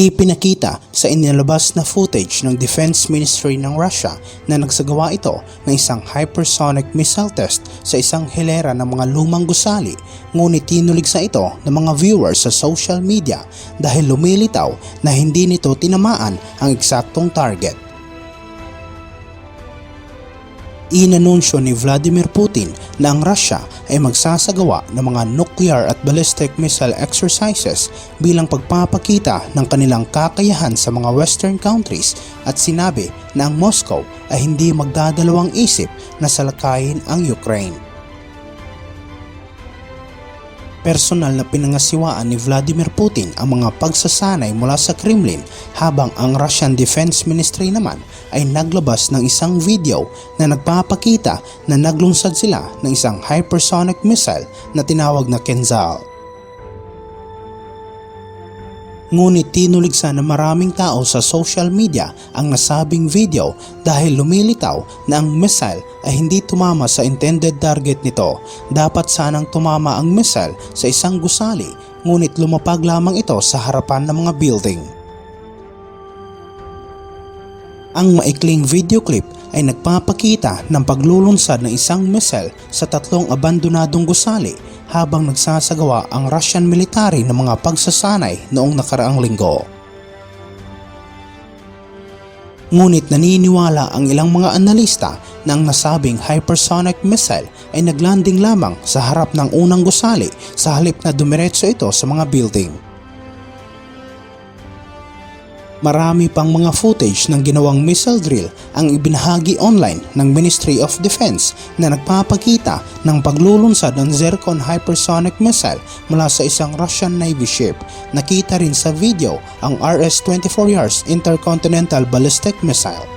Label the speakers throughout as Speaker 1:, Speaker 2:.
Speaker 1: Ipinakita sa inilabas na footage ng Defense Ministry ng Russia na nagsagawa ito ng isang hypersonic missile test sa isang hilera ng mga lumang gusali ngunit tinulig sa ito ng mga viewers sa social media dahil lumilitaw na hindi nito tinamaan ang eksaktong target. Inanunsyo ni Vladimir Putin na ang Russia ay magsasagawa ng mga nuclear at ballistic missile exercises bilang pagpapakita ng kanilang kakayahan sa mga western countries at sinabi na ang Moscow ay hindi magdadalawang isip na salakayin ang Ukraine. Personal na pinangasiwaan ni Vladimir Putin ang mga pagsasanay mula sa Kremlin habang ang Russian Defense Ministry naman ay naglabas ng isang video na nagpapakita na naglunsad sila ng isang hypersonic missile na tinawag na Kenzal. Ngunit tinuligsa ng maraming tao sa social media ang nasabing video dahil lumilitaw na ang missile ay hindi tumama sa intended target nito. Dapat sanang tumama ang missile sa isang gusali ngunit lumapag lamang ito sa harapan ng mga building. Ang maikling video clip ay nagpapakita ng paglulunsad ng isang missile sa tatlong abandonadong gusali habang nagsasagawa ang Russian military ng mga pagsasanay noong nakaraang linggo. Ngunit naniniwala ang ilang mga analista na ang nasabing hypersonic missile ay naglanding lamang sa harap ng unang gusali sa halip na dumiretso ito sa mga building. Marami pang mga footage ng ginawang missile drill ang ibinahagi online ng Ministry of Defense na nagpapakita ng paglulunsad ng Zircon hypersonic missile mula sa isang Russian Navy ship. Nakita rin sa video ang RS-24 Yars Intercontinental Ballistic Missile.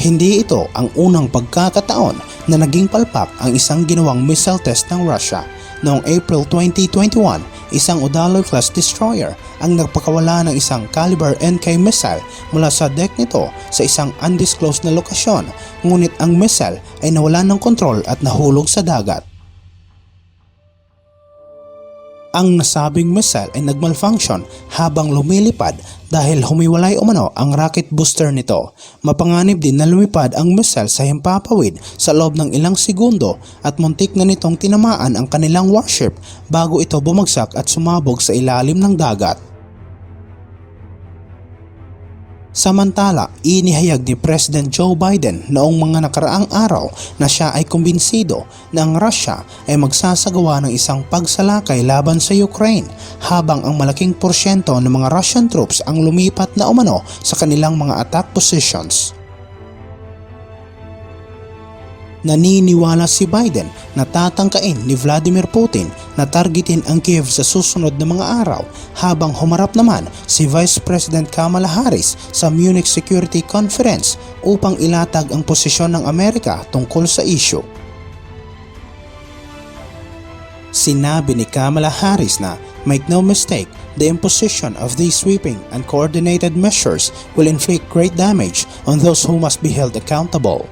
Speaker 1: Hindi ito ang unang pagkakataon na naging palpak ang isang ginawang missile test ng Russia. Noong April 2021, isang Udalo-class destroyer ang nagpakawala ng isang caliber NK missile mula sa deck nito sa isang undisclosed na lokasyon ngunit ang missile ay nawala ng kontrol at nahulog sa dagat. Ang nasabing missile ay nagmalfunction habang lumilipad dahil humiwalay umano ang rocket booster nito. Mapanganib din na lumipad ang missile sa himpapawid sa loob ng ilang segundo at muntik na nitong tinamaan ang kanilang warship bago ito bumagsak at sumabog sa ilalim ng dagat. Samantala, inihayag ni President Joe Biden noong mga nakaraang araw na siya ay kumbinsido na ang Russia ay magsasagawa ng isang pagsalakay laban sa Ukraine habang ang malaking porsyento ng mga Russian troops ang lumipat na umano sa kanilang mga attack positions. Naniniwala si Biden na tatangkain ni Vladimir Putin na targetin ang Kiev sa susunod na mga araw habang humarap naman si Vice President Kamala Harris sa Munich Security Conference upang ilatag ang posisyon ng Amerika tungkol sa issue. Sinabi ni Kamala Harris na make no mistake, the imposition of these sweeping and coordinated measures will inflict great damage on those who must be held accountable.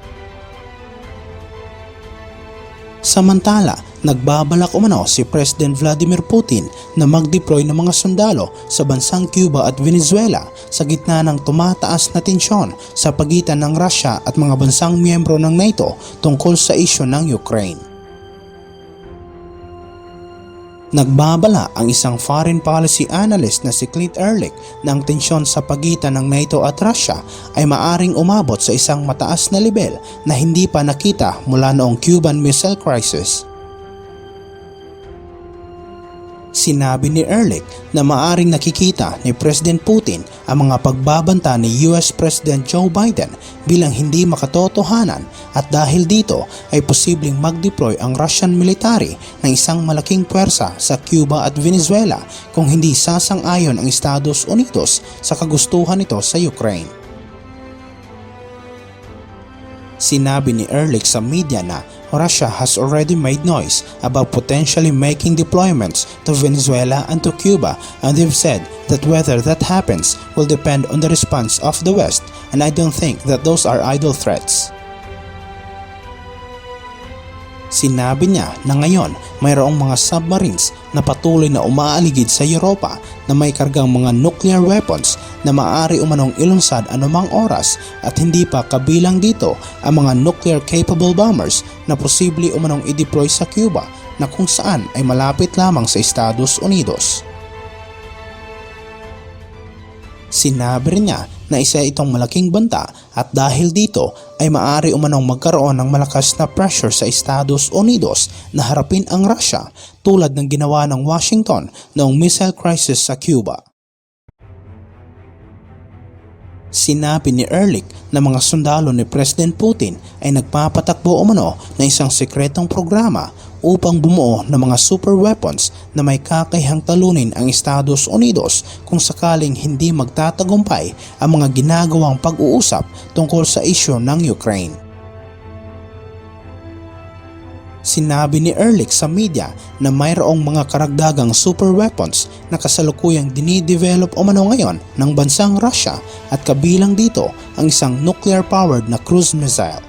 Speaker 1: Samantala, nagbabalak umano si President Vladimir Putin na mag-deploy ng mga sundalo sa bansang Cuba at Venezuela sa gitna ng tumataas na tensyon sa pagitan ng Russia at mga bansang miyembro ng NATO tungkol sa isyu ng Ukraine. Nagbabala ang isang foreign policy analyst na si Clint Ehrlich na ang tensyon sa pagitan ng NATO at Russia ay maaring umabot sa isang mataas na level na hindi pa nakita mula noong Cuban Missile Crisis. Sinabi ni Ehrlich na maaring nakikita ni President Putin ang mga pagbabanta ni US President Joe Biden bilang hindi makatotohanan at dahil dito ay posibleng mag-deploy ang Russian military ng isang malaking puwersa sa Cuba at Venezuela kung hindi sasang-ayon ang Estados Unidos sa kagustuhan nito sa Ukraine. Sinabi ni Ehrlich sa media na Russia has already made noise about potentially making deployments to Venezuela and to Cuba and they've said that whether that happens will depend on the response of the West and I don't think that those are idle threats. Sinabi niya na ngayon mayroong mga submarines na patuloy na umaaligid sa Europa na may kargang mga nuclear weapons na maaari umanong ilunsad anumang oras at hindi pa kabilang dito ang mga nuclear capable bombers na posible umanong i-deploy sa Cuba na kung saan ay malapit lamang sa Estados Unidos. Sinabi niya na isa itong malaking banta at dahil dito ay maaari umanong magkaroon ng malakas na pressure sa Estados Unidos na harapin ang Russia tulad ng ginawa ng Washington noong missile crisis sa Cuba. Sinabi ni Ehrlich na mga sundalo ni President Putin ay nagpapatakbo umano ng isang sekretong programa upang bumuo ng mga super weapons na may kakayahang talunin ang Estados Unidos kung sakaling hindi magtatagumpay ang mga ginagawang pag-uusap tungkol sa isyu ng Ukraine. Sinabi ni Ehrlich sa media na mayroong mga karagdagang super weapons na kasalukuyang dinidevelop umano ngayon ng bansang Russia at kabilang dito ang isang nuclear-powered na cruise missile.